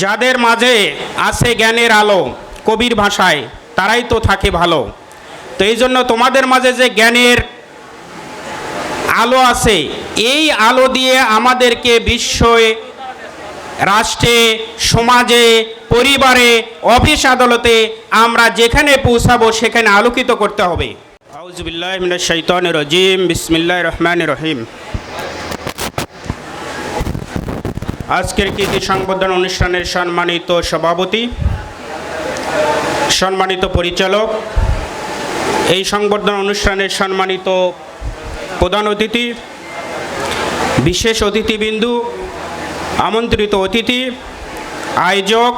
যাদের মাঝে আছে জ্ঞানের আলো, কবির ভাষায়, তারাই তো থাকে ভালো। তো এই জন্য তোমাদের মাঝে যে জ্ঞানের আলো আছে, এই আলো দিয়ে আমাদেরকে বিশ্বয়ে, রাষ্ট্রে, সমাজে, পরিবারে, অফিস আদালতে আমরা যেখানে পৌঁছাবো সেখানে আলোকিত করতে হবে। আউজবিল্লাহ শৈতান রজিম বিসমিল্লাহ রহমান রহিম। আজকের কৃতি সংবর্ধনা অনুষ্ঠানের সম্মানিত সভাপতি, সম্মানিত পরিচালক, এই সংবর্ধনা অনুষ্ঠানের সম্মানিত প্রধান অতিথি, বিশেষ অতিথিবিন্দু, আমন্ত্রিত অতিথি, আয়োজক,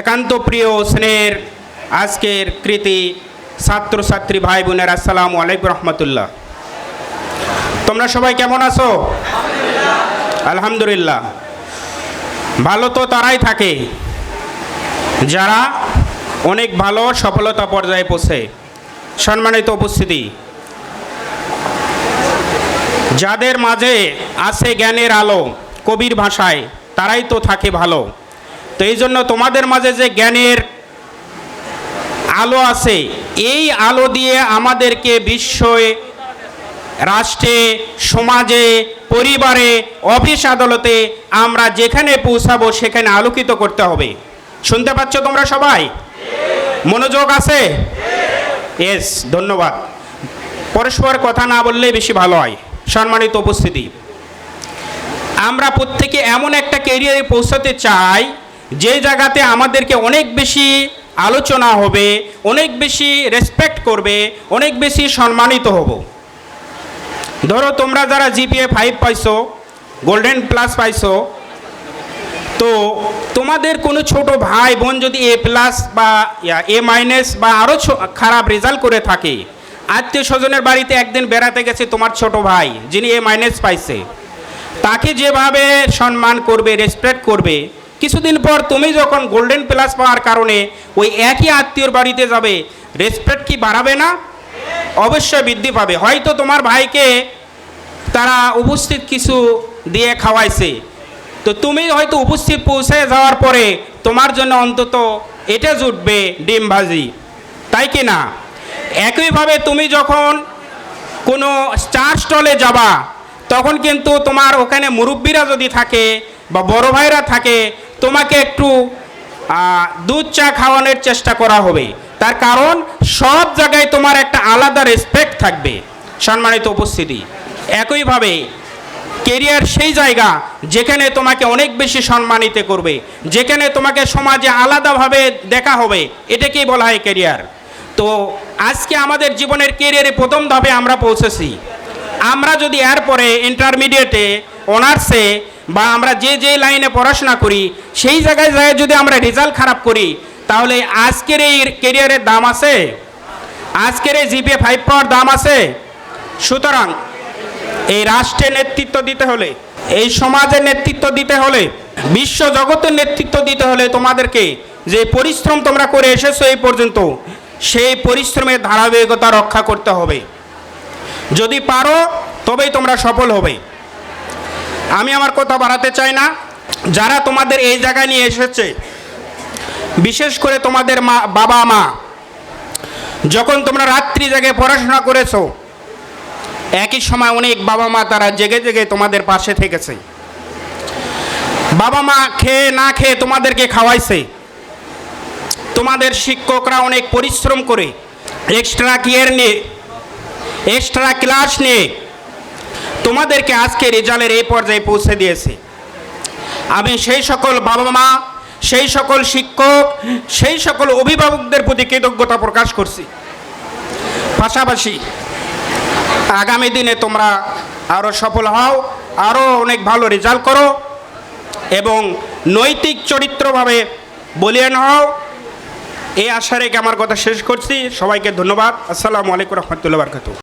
একান্ত প্রিয় স্নেহের আজকের কৃতি ছাত্রছাত্রী ভাই বোনের, আসসালামু আলাইকুম রহমতুল্লাহ। তোমরা সবাই কেমন আছো? আলহামদুলিল্লাহ। ভালো তো তারাই থাকে। যারা অনেক ভালো সফলতা পর্যায়ে পৌঁছে। সম্মানিত উপস্থিতি। যাদের মাঝে আছে জ্ঞানের আলো, কবির ভাষায়, তারাই তো থাকে ভালো। তো এই জন্য তোমাদের মাঝে যে জ্ঞানের আলো আছে, এই আলো দিয়ে আমাদেরকে বিশ্বয়ে রাষ্ট্রে, সমাজে, পরিবারে, অফিস আদালতে আমরা যেখানে পৌঁছাবো সেখানে আলোকিত করতে হবে। শুনতে পাচ্ছ তোমরা সবাই? মনোযোগ আছে? এস ধন্যবাদ। পরস্পর কথা না বললে বেশি ভালো হয়। সম্মানিত উপস্থিতি। আমরা প্রত্যেকে এমন একটা কেরিয়ারে পৌঁছাতে চাই, যে জায়গাতে আমাদেরকে অনেক বেশি আলোচনা হবে, অনেক বেশি রেসপেক্ট করবে, অনেক বেশি সম্মানিত হব। ধরো তোমরা যারা জিপিএ ফাইভ পাইছো গোল্ডেন প্লাস পাইছো, তো তোমাদের কোনো ছোট ভাই বোন যদি এ প্লাস বা এ মাইনাস বা আরও খারাপ রেজাল্ট করে থাকে, আত্মীয় স্বজনের বাড়িতে একদিন বেড়াতে গেছে তোমার ছোট ভাই, যিনি এ মাইনাস পাইছে, তাকে যেভাবে সম্মান করবে রেসপেক্ট করবে, কিছুদিন পর তুমি যখন গোল্ডেন প্লাস পাওয়ার কারণে ওই একই আত্মীয়র বাড়িতে যাবে রেসপেক্ট কি বাড়াবে না? অবশ্যই বৃদ্ধি পাবে। হয়তো তোমার ভাইকে তারা উপস্থিত কিছু দিয়ে খাওয়াইছে। তো তুমি হয়তো উপস্থিত পৌঁছে যাওয়ার পরে তোমার জন্য অন্তত এটা জুটবে ডিম ভাজি। তাই কি না? একইভাবে তুমি যখন কোনো চা স্টলে যাবা, তখন কিন্তু তোমার ওখানে মুরব্বীরা যদি থাকে বা বড় ভাইরা থাকে, তোমাকে একটু দুধ চা খাওয়ানোর চেষ্টা করা হবে। তার কারণ সব জায়গায় তোমার একটা আলাদা রেসপেক্ট থাকবে। সম্মানিত উপস্থিতি। একইভাবে কেরিয়ার সেই জায়গা যেখানে তোমাকে অনেক বেশি সম্মানিত করবে, যেখানে তোমাকে সমাজে আলাদাভাবে দেখা হবে, এটাকেই বলা হয় কেরিয়ার। তো আজকে আমাদের জীবনের কেরিয়ারে প্রথম ধাপে আমরা পৌঁছেছি। আমরা যদি এরপরে ইন্টারমিডিয়েটে অনার্সে বা আমরা যে যে লাইনে পড়াশোনা করি, সেই জায়গায় যায় যদি আমরা রেজাল্ট খারাপ করি, তাহলে আজকের এই কেরিয়ারের দাম আছে? আজকের এই জিপিএ ফাইভ পাওয়ার দাম আছে? সুতরাং এই রাষ্ট্রে নেতৃত্ব দিতে হলে, এই সমাজে নেতৃত্ব দিতে হলে, বিশ্ব জগতের নেতৃত্ব দিতে হলে তোমাদেরকে যে পরিশ্রম তোমরা করে এসেছ এই পর্যন্ত, সেই পরিশ্রমের ধারাবাহিকতা রক্ষা করতে হবে। যদি পারো, তবেই তোমরা সফল হবে। আমি আমার কথা বাড়াতে চাই না। যারা তোমাদের এই জায়গায় নিয়ে এসেছে, বিশেষ করে তোমাদের মা, বাবা, মা, যখন তোমরা রাত্রি জায়গায় পড়াশোনা করেছ একই সময় অনেক বাবা মা তারা জেগে জেগে তোমাদের পাশে থেকেছে। বাবা মা খেয়ে না খেয়ে তোমাদেরকে খাওয়াইছে। তোমাদের শিক্ষকরা অনেক পরিশ্রম করে এক্সট্রা কেয়ার নিয়ে এক্সট্রা ক্লাস নিয়ে তোমাদেরকে আজকে রেজাল্টের এই পর্যায়ে পৌঁছে দিয়েছে। আমি সেই সকল বাবা মা, সেই সকল শিক্ষক, সেই সকল অভিভাবকদের প্রতি কৃতজ্ঞতা প্রকাশ করছি। পাশাপাশি আগামী দিনে তোমরা আরও সফল হও আরও অনেক ভালো রেজাল্ট করো এবং নৈতিক চরিত্রভাবে বলিয়ান হও। এই আশা রেখে আমার কথা শেষ করছি। সবাইকে ধন্যবাদ। আসসালামু আলাইকুম রহমতুল্লাহ বারকাতু